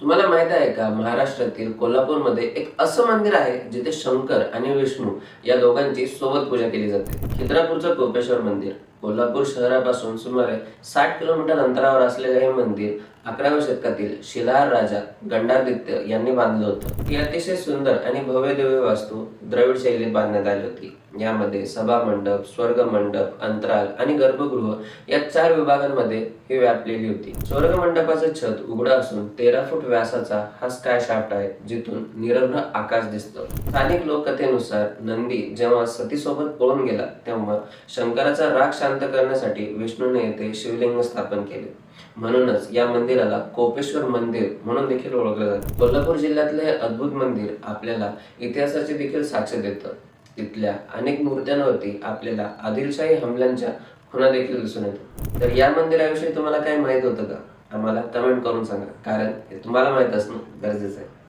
तुम्हाला माहीत आहे का महाराष्ट्रातील कोल्हापूरमध्ये एक असं मंदिर आहे जिथे शंकर आणि विष्णू या दोघांची सोबत पूजा केली जाते. खिद्रापूरचं कोपेश्वर मंदिर. कोल्हापूर शहरापासून सुमारे साठ किलोमीटर अंतरावर असलेले हे मंदिर अकराव्या शतकातील शिलाहार राजा गंडादित्य यांनी बांधलं होतं. ही अतिशय सुंदर आणि भव्य दिव्य वास्तू द्रविड शैलीत बांधण्यात आली होती. यामध्ये सभा मंडप स्वर्ग मंडप अंतराल आणि गर्भगृह या चार विभागांमध्ये ही व्यापलेली होती. स्वर्ग मंडपाचं छत उघडं असून तेरा फूट व्यासाचा हा स्काय शाफ्ट आहे जिथून निरभ्र आकाश दिसतो. स्थानिक लोककथेनुसार नंदी जेव्हा सतीसोबत पळून गेला तेव्हा शंकराचा राग शांत शांत करण्यासाठी विष्णूने येथे शिवलिंग स्थापन केले. म्हणूनच या मंदिराला कोपेश्वर मंदिर म्हणून देखील ओळखलं जातं. कोल्हापूर जिल्ह्यातले हे अद्भुत मंदिर आपल्याला इतिहासाची देखील साक्ष देतं. तिथल्या अनेक मूर्त्यांवरती आपल्याला आदिलशाही हमल्यांच्या खुणा देखील दिसून येतो. तर या मंदिराविषयी तुम्हाला काय माहीत होतं का? आम्हाला कमेंट करून सांगा. कारण हे तुम्हाला माहीत असणं गरजेचं आहे.